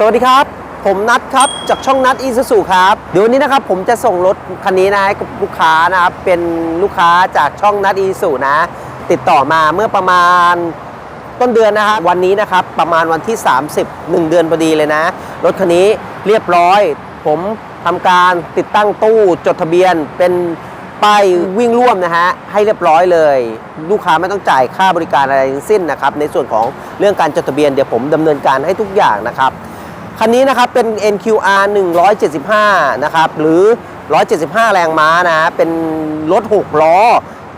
สวัสดีครับ ผมนัทครับ จากช่องนัทอีซูซูครับ เดี๋ยววันนี้นะครับผมจะส่งรถคันนี้นะให้กับลูกค้านะครับ เป็นลูกค้าจากช่องนัทอีซูซูนะ ติดต่อมาเมื่อประมาณต้นเดือนนะครับวันนี้นะครับประมาณวันที่ 30 1 เดือนพอดีเลยนะ รถคันนี้เรียบร้อย ผมทำการติดตั้งตู้จดทะเบียนเป็นป้ายวิ่งร่วมนะฮะให้เรียบร้อยเลย ลูกค้าไม่ต้องจ่ายค่าบริการอะไรทั้งสิ้นนะครับในส่วนของเรื่องการจดทะเบียนเดี๋ยวผมดำเนินการให้ทุกอย่างนะครับ คันนี้นะครับเป็น NQR 175 นะครับหรือ 175 แรงม้านะ เป็นรถ 6 ล้อ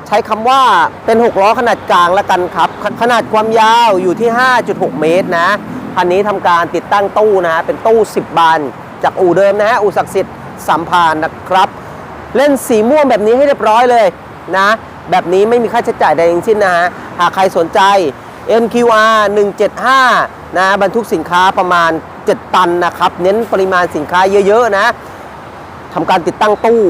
ใช้คำว่าเป็น 6 ล้อขนาดกลางล้วกันครับขขนาดความยาวอยู่ที่ 5.6 เมตรนะ คันนี้ทำการติดตั้งตู้นะ เป็นตู้ 10 บาน จากอู่เดิมนะฮะ อู่ศักดิ์สิทธิ์สัมพานนะครับ เล่นสีม่วงแบบนี้ให้เรียบร้อยเลยนะ แบบนี้ไม่มีค่าใช้จ่ายใดทั้งสิ้นนะฮะ หากใครสนใจ NQR 175 นะบรรทุกสินค้าประมาณ 7 ตันนะครับ เน้นปริมาณสินค้าเยอะๆนะทำการติดตั้งตู้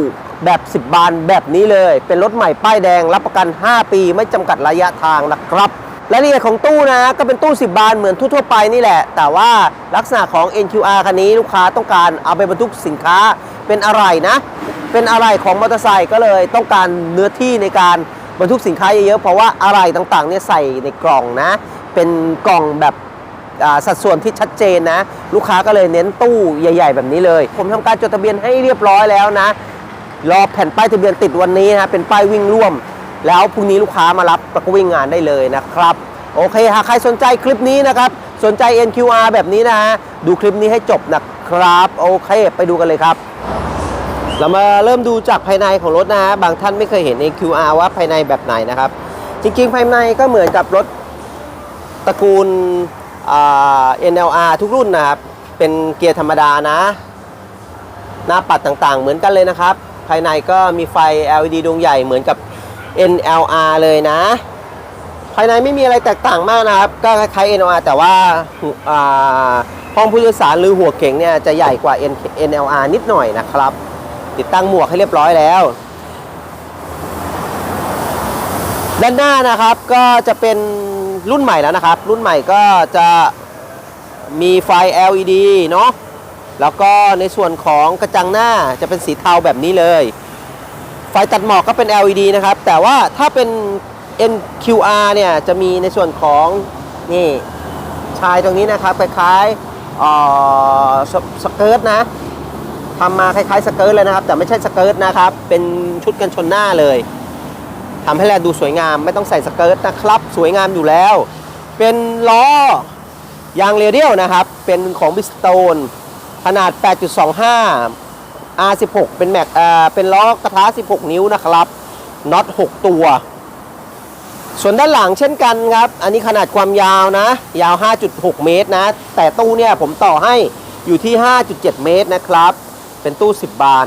แบบ 10 บานแบบนี้เลย เป็นรถใหม่ป้ายแดงรับประกัน 5 ปีไม่จำกัดระยะทางนะครับรายละเอียดของตู้นะก็เป็นตู้ 10 บานเหมือนทั่วๆไปนี่แหละ แต่ว่าลักษณะของ NQR คันนี้ลูกค้าต้องการเอาไปบรรทุกสินค้าเป็นอะไรนะ เป็นอะไรของมอเตอร์ไซค์ก็เลยต้องการเนื้อที่ในการ บรรทุกสินค้าเยอะๆเพราะว่าอะไรต่างๆเนี่ยใส่ในกล่องนะ เป็นกล่องแบบสัดส่วนที่ชัดเจนนะ ลูกค้าก็เลยเน้นตู้ใหญ่ ๆ แบบนี้เลย ผมทำการจดทะเบียนให้เรียบร้อยแล้วนะ รอแผ่นป้ายทะเบียนติดวันนี้นะเป็นป้ายวิ่งร่วม แล้วพรุ่งนี้ลูกค้ามารับแล้วก็วิ่งงานได้เลยนะครับ โอเคหากใครสนใจคลิปนี้นะครับ สนใจ NQR แบบนี้นะฮะดูคลิปนี้ให้จบนะครับ โอเค ไปดูกันเลยครับ เรามาเริ่มดูจากภายในของรถนะฮะบางท่านไม่เคยเห็น AQR ว่าภายในแบบไหนนะครับ จริงๆ ภายในก็เหมือนกับรถตระกูล NLR ทุกรุ่นนะครับ เป็นเกียร์ธรรมดานะ หน้าปัดต่างๆ เหมือนกันเลยนะครับ ภายในก็มีไฟ LED ดวงใหญ่เหมือนกับ NLR เลยนะ ภายในไม่มีอะไรแตกต่างมากนะครับ ก็คล้ายๆ NLR แต่ว่าห้องผู้โดยสารหรือหัวเก๋งเนี่ยจะใหญ่กว่า NLR นิดหน่อยนะครับ ติดตั้งหมวกให้เรียบร้อยแล้ว ด้านหน้านะครับก็จะเป็นรุ่นใหม่แล้วนะครับ รุ่นใหม่ก็จะมีไฟ LED เนาะแล้วก็ในส่วนของกระจังหน้าจะเป็นสีเทาแบบนี้เลย ไฟตัดหมอกก็เป็น LED นะครับ แต่ว่าถ้าเป็น NQR เนี่ยจะมีในส่วนของนี่ชายตรงนี้นะครับคล้ายๆเอ่อสสเกิร์ตนะ ทำมาคล้ายๆสเกิร์ตเลยนะครับ แต่ไม่ใช่สเกิร์ตนะครับ เป็นชุดกันชนหน้าเลยทำให้แลดูสวยงามไม่ต้องใส่สเกิร์ตนะครับ สวยงามอยู่แล้ว เป็นล้อยางเรเดียลนะครับ เป็นของบิสโตนขนาด 8.25 R16 เป็นแม็กเอ่าเป็นล้อกระทะ 16 นิ้วนะครับน็อต 6 ตัว ส่วนด้านหลังเช่นกันครับ อันนี้ขนาดความยาวนะ ยาว 5.6 เมตรนะ แต่ตู้เนี่ยผมต่อให้อยู่ที่ 5.7 เมตรนะครับ เป็นตู้ 10 บาน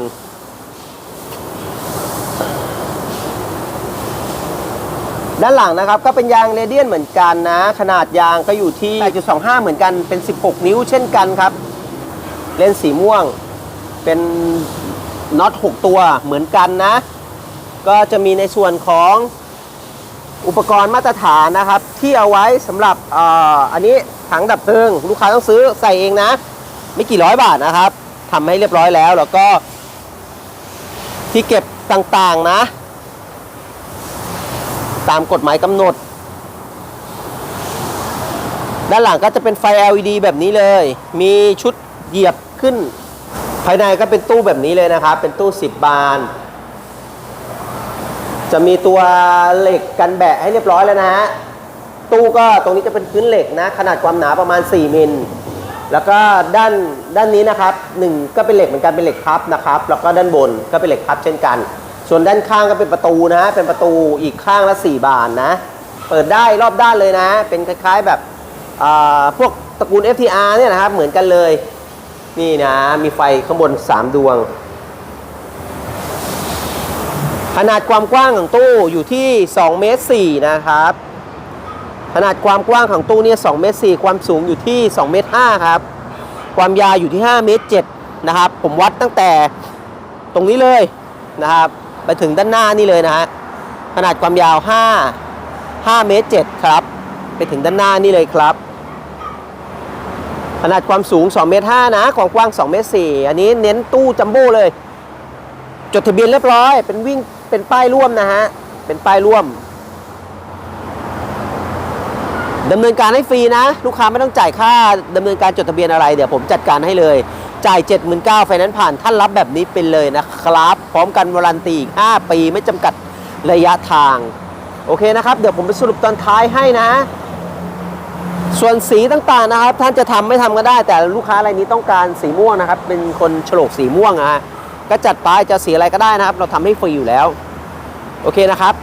ด้านหลังนะครับก็เป็นยางเรเดียนเหมือนกันนะ ขนาดยางก็อยู่ที่ 8.25 เหมือนกันเป็น 16 นิ้วเช่นกันครับ เลนส์สีม่วงเป็นน็อต 6 ตัวเหมือนกันนะ ก็จะมีในส่วนของอุปกรณ์มาตรฐานนะครับ ที่เอาไว้สำหรับอ่ออันนี้ถังดับเพลิง ลูกค้าต้องซื้อใส่เองนะ ไม่กี่ร้อยบาทนะครับ ทำให้เรียบร้อยแล้ว แล้วก็ที่เก็บต่างๆนะ ตามกฎหมายกำหนด ด้านหลังก็จะเป็นไฟ LED แบบนี้เลย มีชุดเหยียบขึ้น ภายในก็เป็นตู้แบบนี้เลยนะครับ เป็นตู้ 10 บาน จะมีตัวเหล็กกันแบะให้เรียบร้อยแล้วนะฮะตู้ก็ตรงนี้จะเป็นพื้นเหล็กนะ ขนาดความหนาประมาณ 4 มิล แล้วก็ด้านด้านนี้นะครับหนึ่งก็เป็นเหล็กเหมือนกันเป็นเหล็กพับนะครับ แล้วก็ด้านบนก็เป็นเหล็กพับเช่นกัน ส่วนด้านข้างก็เป็นประตูนะฮะเป็นประตูอีกข้างละ4บานนะ เปิดได้รอบด้านเลยนะ เป็นคล้ายๆแบบอ่าพวกตระกูล FTR เนี่ยนะครับเหมือนกันเลย นี่นะมีไฟข้างบน 3 ดวง ขนาดความกว้างของตู้อยู่ที่2เมตร4นะครับ ขนาดความกว้างของตู้เนี่ย2เมตร4ความสูงอยู่ที่2เมตร5ครับ ความยาวอยู่ที่5เมตร7นะครับ ผมวัดตั้งแต่ตรงนี้เลยนะครับ ไปถึงด้านหน้านี่เลยนะฮะ ขนาดความยาว 5 5เมตร7ครับ ไปถึงด้านหน้านี่เลยครับ ขนาดความสูง2เมตร5นะความกว้าง2เมตร4อันนี้เน้นตู้จัมโบ้เลย จดทะเบียนเรียบร้อย เป็นวิ่ง เป็นป้ายร่วมนะฮะ เป็นป้ายร่วม ดำเนินการให้ฟรีนะ ลูกค้าไม่ต้องจ่ายค่าดำเนินการจดทะเบียนอะไร เดี๋ยวผมจัดการให้เลย จ่าย 79,000ไฟแนนซ์ผ่านท่านรับแบบนี้เป็นเลยนะครับ พร้อมกันวารันตีอีก 5 ปีไม่จำกัดระยะทาง โอเคนะครับ เดี๋ยวผมไปสรุปตอนท้ายให้นะ ส่วนสีต่างๆนะครับ ท่านจะทำไม่ทำก็ได้ แต่ลูกค้ารายนี้ต้องการสีม่วงนะครับ เป็นคนโฉลกสีม่วงอะฮะก็จัดไปจะสีอะไรก็ได้นะครับ เราทำให้ฟรีอยู่แล้ว โอเคนะครับ